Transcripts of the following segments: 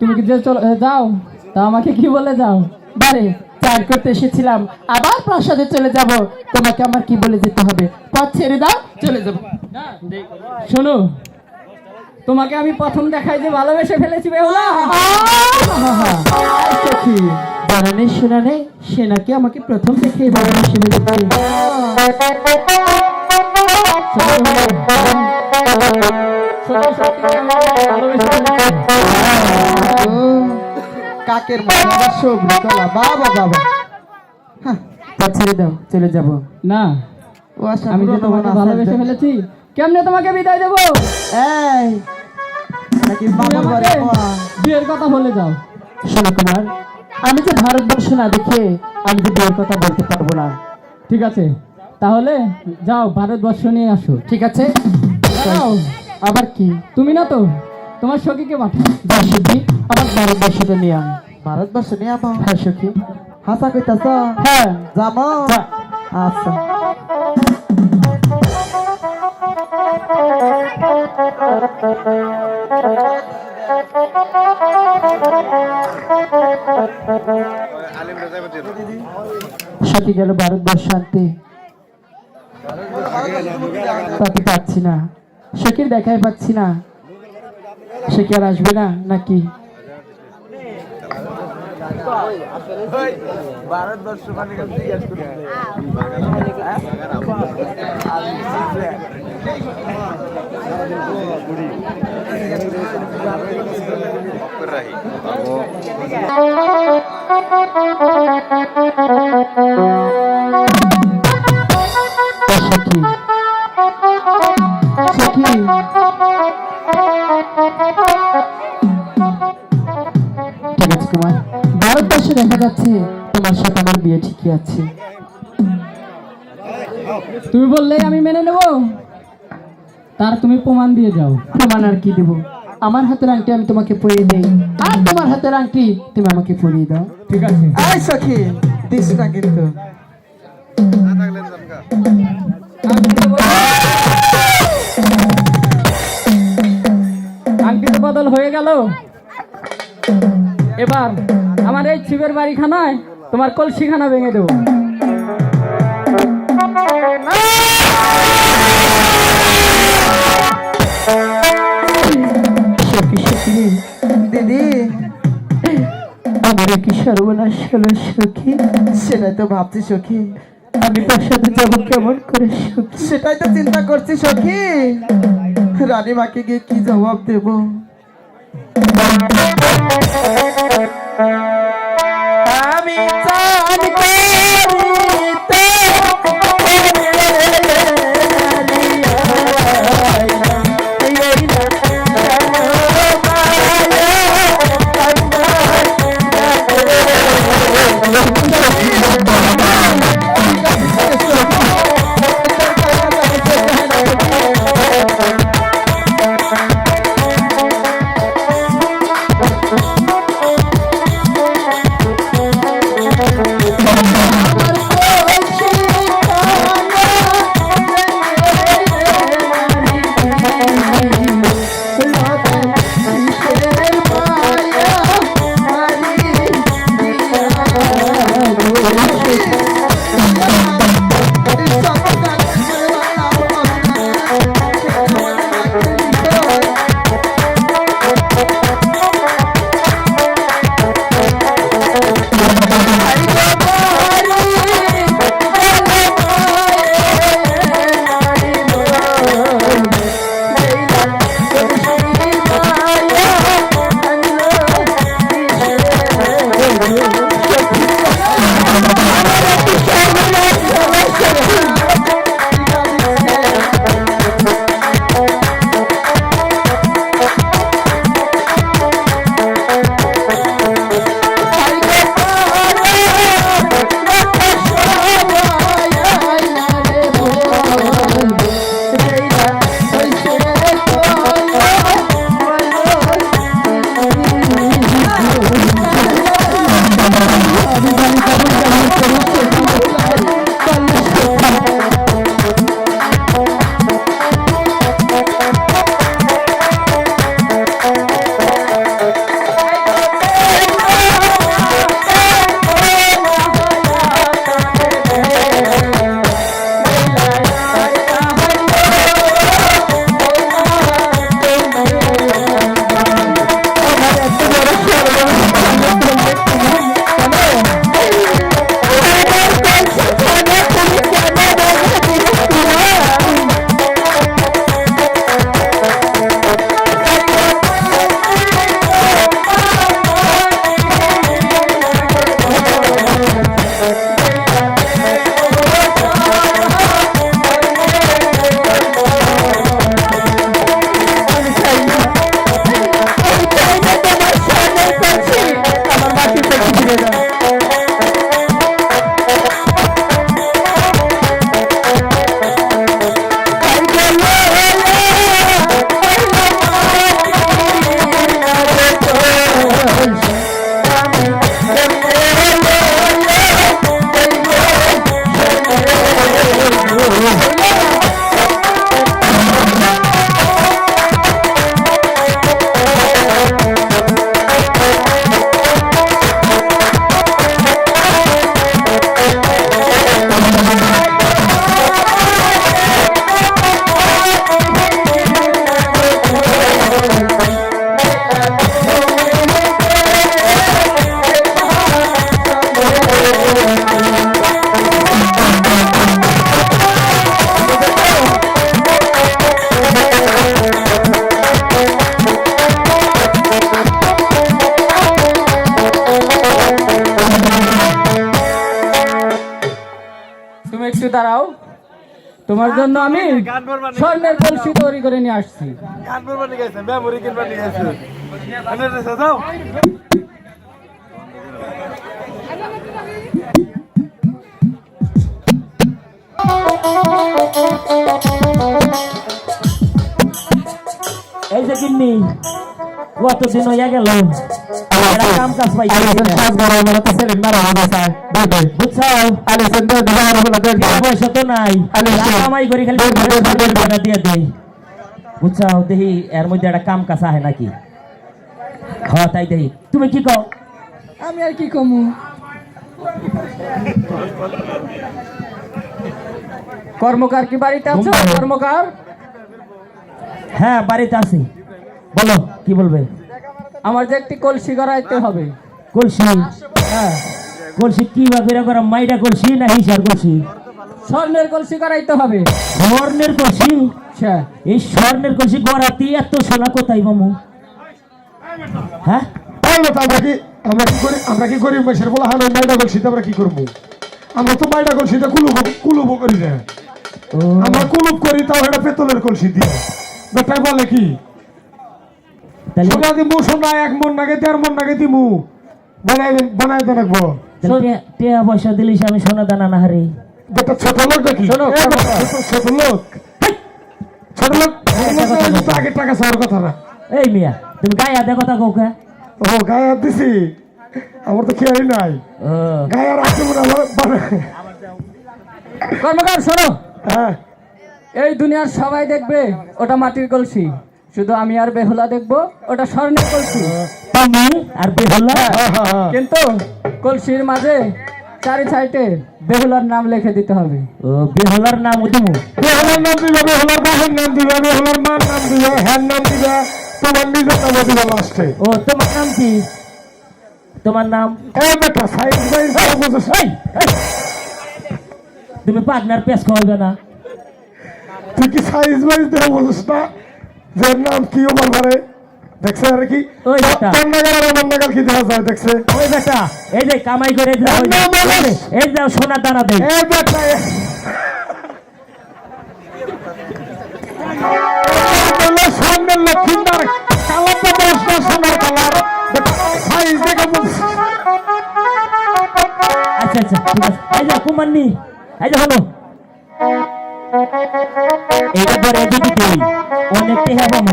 তুমি কি চলো যাও। তা আমাকে কি বলে যাও? চার করতে এসেছিলাম। আবার প্রাসাদে চলে যাব। তোমাকে আমার কি বলে যেতে হবে? পথ ছেড়ে দাও, চলে শোনো, তোমাকে আমি প্রথম দেখাই যে ভালোবেসে ফেলেছি বেহুলা সখী জানা নেই শোনা নেই সে নাকি আমাকে প্রথম দেখে ভালোবেসে ফেলেছে কাকের বাবা বাবা। হ্যাঁ, ছেড়ে দাও চলে যাব। না ও আমি যে তোমাকে ভালোবেসে ফেলেছি কেমনে তোমাকে বিদায় দেবো? এই নাকি মামার বাড়ি বিয়ের কথা বলে যাও। শোনো কুমার আমি যে ভারতবর্ষ না দেখে আমি যে বিয়ের কথা বলতে পারব না। ঠিক আছে তাহলে যাও ভারতবর্ষ নিয়ে আসো। ঠিক আছে? যাও। আবার কি? তুমি না তো? তোমার সখীকে পাঠাও যা সখী আমার ভারতবর্ষটা নিয়ে আয়। ভারতবর্ষ নিয়ে আমা হ্যাঁ সখী। হাসা কইতাছ? হ্যাঁ। জামো আচ্ছা। সখী গেল ভারতবর্ষ আনতে। তাকে পাচ্ছি না। সখীর দেখাই পাচ্ছি না। সে কি আর আসবে না নাকি? ও দেখা যাচ্ছে তোমার সাথে আমার বিয়ে ঠিকই আছে। তুমি বললেই আমি মেনে নেব? তার তুমি প্রমাণ দিয়ে যাও। প্রমাণ আর কি দেবো? আমার হাতের আংটি আমি তোমাকে পরিয়ে দেই। আর তোমার হাতের আংটি তুমি আমাকে পরিয়ে দাও। ঠিক আছে? এই সখী দিস না কিন্তু। আংটি বদল হয়ে গেল। এবার আমার এই ছিপের বাড়িখানায় তোমার কলসিখানা ভেঙে দেবো। সখী সখী দিদি আমার কি সর্বনাশ হলো সখী? সেটাই তো ভাবছি সখী। আমি যাব কেমন করে সেটাই তো চিন্তা করছি সখী। রানী মাকে গিয়ে কি জবাব দেব? আমি চাঁদ করিতে তোমার জন্য আমি স্বর্ণের কলসি তৈরি করে নিয়ে আসছি। এই যে কিন্নি কতদিন হইয়া গেল? এর মধ্যে একটা কাম কাজ আহে নাকি হ্যাঁ তাই তুমি কি কও আমি আর কি কমু কর্মকার কি বাড়িতে আছো কর্মকার হ্যাঁ বাড়িতে আছি বলো কি বলবে আমার যে একটি কলসি করাইতে হবে। কলসি? হ্যাঁ। কলসি কি বা করে করা মাইটা কলসি না হিসার কলসি? স্বর্ণের কলসি করাইতে হবে। স্বর্ণের কলসি? আচ্ছা। এই স্বর্ণের কলসি গড়াতে এত সোনা কোথায় মামু? হ্যাঁ? তাহলে তো আমরা কি আমরা কি করি আমরা কি করি মেসের বলা হয় মাইটা কলসিতে আমরা কি করব? আমরা তো মাইটা কলসিতে কুলুব কুলুব করি না। আমরা কুলুপ করি তাও এটা পেতলের কলসি দিয়ে। বেটাই বলে কি? সোনা দিমু সোনা এক মন নাগে দেড় মন নাগে দিমু। বানাই বানাই দে রাখব তাহলে টে- টেয়া পয়সা দিলিস আমি সোনা দানা না হারি। বেটা ছোট লোক। ছোট- লোক ছোট লোক আগে টাকা চাওয়ার কথা না। এই মিয়া তুমি গায়ে হাতে কথা কও কে? ও গায়ে হাত দিছি। আমার তো খেয়ালই নাই। গায়ে আর আসতে মনে কর্মকার শোনো। হ্যাঁ। এই দুনিয়ার সবাই দেখবে ওটা মাটির কলসি। শুধু আমি আর বেহুলা দেখব ওটা স্বর্ণের কলসি। তুমি আর বেহুলা? হ্যাঁ হ্যাঁ হ্যাঁ কিন্তু কলসির মাঝে চারি সাইডে বেহুলার নাম লিখে দিতে হবে। ও বেহুলার নাম উদিমু। বেহুলার নাম দিবে বেহুলার বাহের নাম দিবে বেহুলার মার নাম দিবে হ্যার নাম দিবে তোমার নিজের নাম দিবে লাস্টে। ও তোমার নাম কি? তোমার নাম? এই বেটা সাইজ বাইজ বুঝেছ এই, এই। তুমি পার্টনার পেশ করবে না। তুই কি সাইজ বাইজ দেবে বুঝিস না? যে নাম কি ও বলবারে দেখছে আর কি? নাগাল কি দেখা যায় দেখছে? ওই বেটা এই যে কামাই করে এই যে- ওই যে- না, না, না। এই যে- এই দানা দেয় এই বেটা সামনের লক্ষ্মীর কালার তো দশ সোনার কালার সাইজ দেখে আচ্ছা আচ্ছা ঠিক আছে। এই যে কুমান্নি এই যে হলো। অনেক টেহা পাবো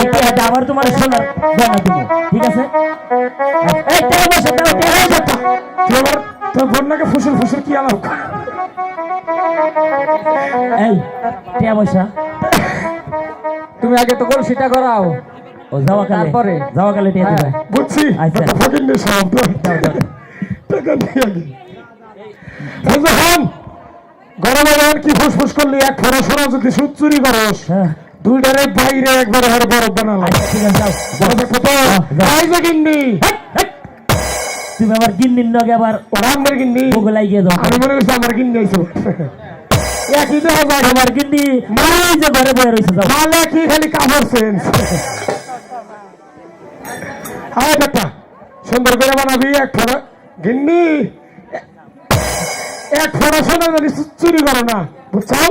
এই টেহাটা আবার তোমার সোনার গয়না দেবো ঠিক আছে? এই টেহা বসে দাও বসে দাও। তুই তোর বন্যাকে ফুসুল ফুসুল কি আলাপ? এই টেহা বসা তুমি আগে তো কলসিটা করাও ও যাওয়া কালে। তারপরে? যাওয়া কালে টেহা দিবে। বুঝছি। আচ্ছা। ফকির নেই সব। টাকা নিয়ে আগে। যখন গরমে কি ফুসফুস করলি? এক ফোড়া সোনা যদি সুদ চুরি করস হ্যাঁ। দুইটারে বাইরে একবার হারে বরফ বানালাম। আচ্ছা ঠিক আছে যাও। যাও। দেখো তো। যাও। এই যে গিন্নি। হেই, হেই। তুমি আবার গিন্নির নগে আবার রামের গিন্নি। বগলাই গিয়ে দাও। আমি মনে করছি আমার আইছো। একই যায় আমার গিন্নি এই যে ঘরে বয়ে যাও। মালে কি খালি কাপড় সেন্স বেটা সুন্দর করে বানাবি এক ফোড়া গিন্নি এক ফোড়া সোনা জানি চুরি করো না বুঝছাও?